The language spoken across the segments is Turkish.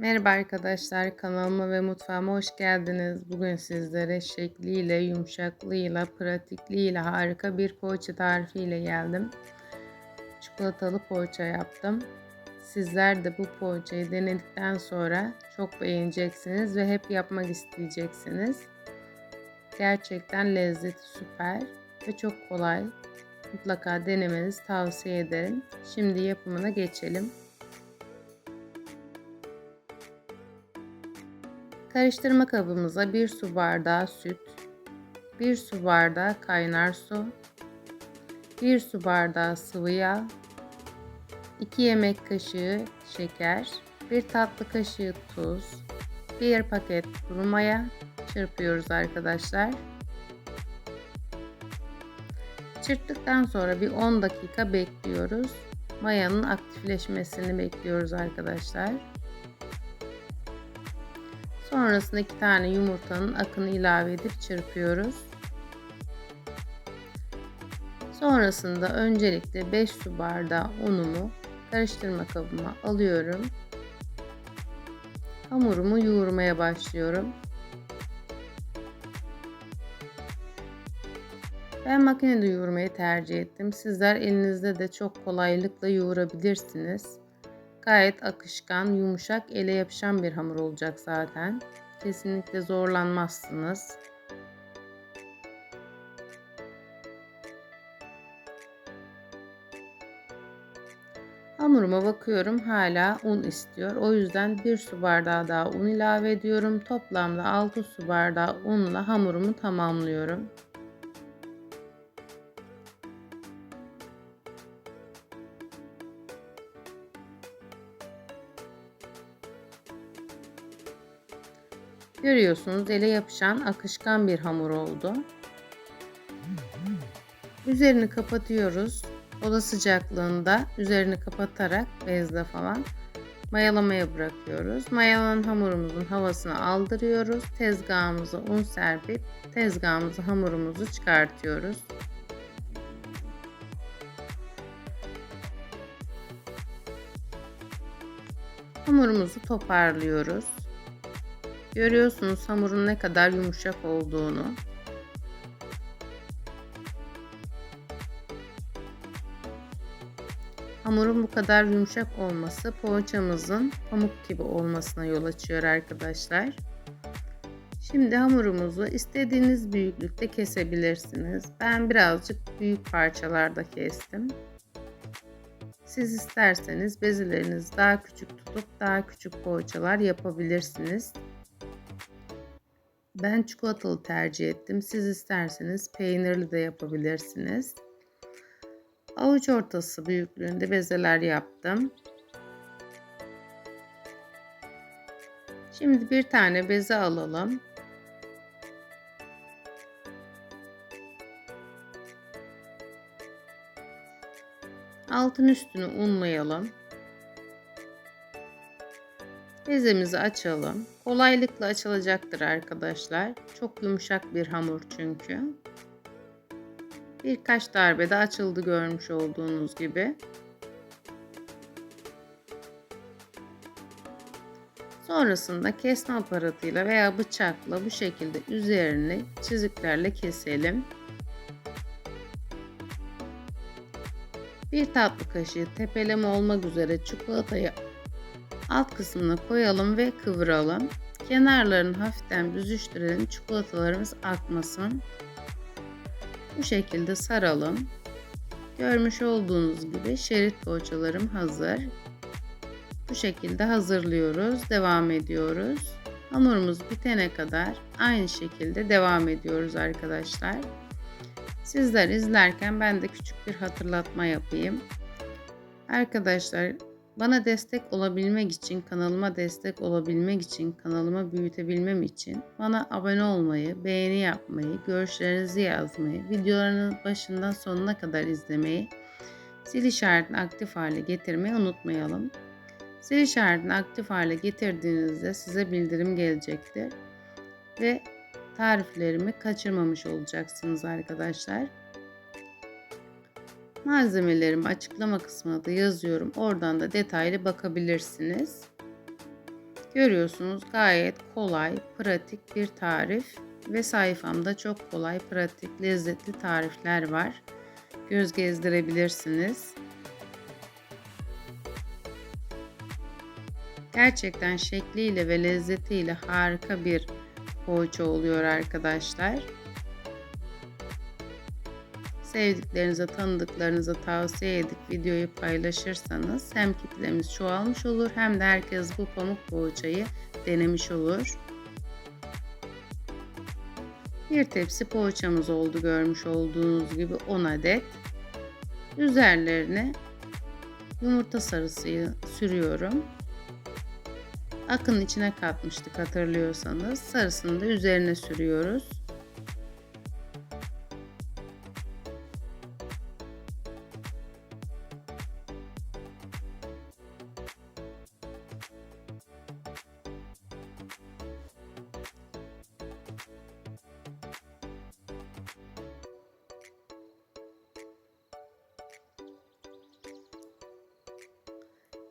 Merhaba arkadaşlar, kanalıma ve mutfağıma hoş geldiniz. Bugün sizlere şekliyle, yumuşaklığıyla, pratikliğiyle harika bir poğaça tarifiyle geldim. Çikolatalı poğaça yaptım. Sizler de bu poğaçayı denedikten sonra çok beğeneceksiniz ve hep yapmak isteyeceksiniz. Gerçekten lezzeti süper ve çok kolay. Mutlaka denemenizi tavsiye ederim. Şimdi yapımına geçelim. Karıştırma kabımıza 1 su bardağı süt, 1 su bardağı kaynar su, 1 su bardağı sıvı yağ, 2 yemek kaşığı şeker, 1 tatlı kaşığı tuz, 1 paket kuru maya çırpıyoruz arkadaşlar. Çırptıktan sonra bir 10 dakika bekliyoruz. Mayanın aktifleşmesini bekliyoruz arkadaşlar. Sonrasında iki tane yumurtanın akını ilave edip çırpıyoruz. Sonrasında öncelikle 5 su bardağı unumu karıştırma kabıma alıyorum. Hamurumu yoğurmaya başlıyorum. Ben makinede yoğurmayı tercih ettim. Sizler elinizde de çok kolaylıkla yoğurabilirsiniz. Gayet akışkan, yumuşak, ele yapışan bir hamur olacak zaten. Kesinlikle zorlanmazsınız. Hamuruma bakıyorum hala un istiyor. O yüzden bir su bardağı daha un ilave ediyorum. Toplamda 6 su bardağı unla hamurumu tamamlıyorum. Görüyorsunuz ele yapışan akışkan bir hamur oldu. Üzerini kapatıyoruz. Oda sıcaklığında üzerini kapatarak bezle falan mayalamaya bırakıyoruz. Mayalanan hamurumuzun havasını aldırıyoruz. Tezgahımıza un serpip tezgahımıza hamurumuzu çıkartıyoruz. Hamurumuzu toparlıyoruz. Görüyorsunuz hamurun ne kadar yumuşak olduğunu. Hamurun bu kadar yumuşak olması poğaçamızın pamuk gibi olmasına yol açıyor arkadaşlar. Şimdi hamurumuzu istediğiniz büyüklükte kesebilirsiniz. Ben birazcık büyük parçalarda kestim. Siz isterseniz bezelerinizi daha küçük tutup daha küçük poğaçalar yapabilirsiniz. Ben çikolatalı tercih ettim. Siz isterseniz peynirli de yapabilirsiniz. Avuç ortası büyüklüğünde bezeler yaptım. Şimdi bir tane beze alalım. Altın üstünü unlayalım. Bezemizi açalım. Kolaylıkla açılacaktır arkadaşlar. Çok yumuşak bir hamur çünkü. Birkaç darbede açıldı görmüş olduğunuz gibi. Sonrasında kesme aparatıyla veya bıçakla bu şekilde üzerini çiziklerle keselim. Bir tatlı kaşığı tepeleme olmak üzere çikolatayı alt kısmına koyalım ve kıvıralım. Kenarlarını hafiften büzüştürelim çikolatalarımız akmasın. Bu şekilde saralım. Görmüş olduğunuz gibi şerit poğaçalarım hazır. Bu şekilde hazırlıyoruz. Devam ediyoruz. Hamurumuz bitene kadar aynı şekilde devam ediyoruz arkadaşlar. Sizler izlerken ben de küçük bir hatırlatma yapayım. Arkadaşlar bana destek olabilmek için, kanalıma destek olabilmek için, kanalımı büyütebilmem için bana abone olmayı, beğeni yapmayı, görüşlerinizi yazmayı, videoların başından sonuna kadar izlemeyi, zil işaretini aktif hale getirmeyi unutmayalım. Zil işaretini aktif hale getirdiğinizde size bildirim gelecektir. Ve tariflerimi kaçırmamış olacaksınız arkadaşlar. Malzemelerimi açıklama kısmına da yazıyorum. Oradan da detaylı bakabilirsiniz. Görüyorsunuz gayet kolay, pratik bir tarif ve sayfamda çok kolay, pratik, lezzetli tarifler var. Göz gezdirebilirsiniz. Gerçekten şekliyle ve lezzetiyle harika bir poğaça oluyor arkadaşlar. Sevdiklerinize, tanıdıklarınıza tavsiye edip videoyu paylaşırsanız hem kitlemiz çoğalmış olur hem de herkes bu pamuk poğaçayı denemiş olur. Bir tepsi poğaçamız oldu görmüş olduğunuz gibi 10 adet. Üzerlerine yumurta sarısı sürüyorum. Akın içine katmıştık hatırlıyorsanız. Sarısını da üzerine sürüyoruz.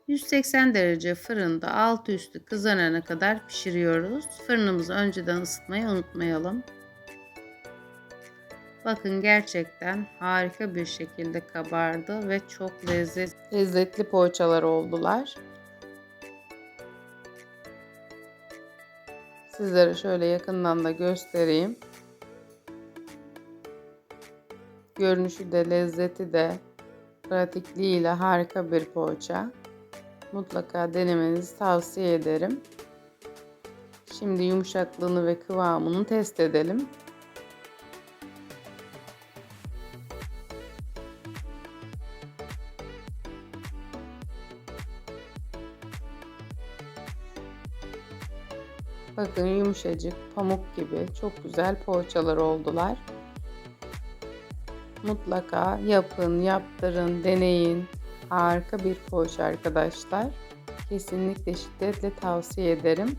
...180 derece fırında altı üstü kızarana kadar pişiriyoruz. Fırınımızı önceden ısıtmayı unutmayalım. Bakın gerçekten harika bir şekilde kabardı ve çok lezzet, lezzetli poğaçalar oldular. Sizlere şöyle yakından da göstereyim. Görünüşü de lezzeti de pratikliğiyle harika bir poğaça. Mutlaka denemenizi tavsiye ederim. Şimdi yumuşaklığını ve kıvamını test edelim. Bakın yumuşacık, pamuk gibi çok güzel poğaçalar oldular. Mutlaka yapın, yaptırın, deneyin. Harika bir poğaça arkadaşlar. Kesinlikle şiddetle tavsiye ederim.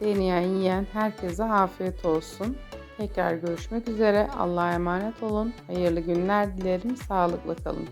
Deneyen, yiyen herkese afiyet olsun. Tekrar görüşmek üzere. Allah'a emanet olun. Hayırlı günler dilerim. Sağlıkla kalın.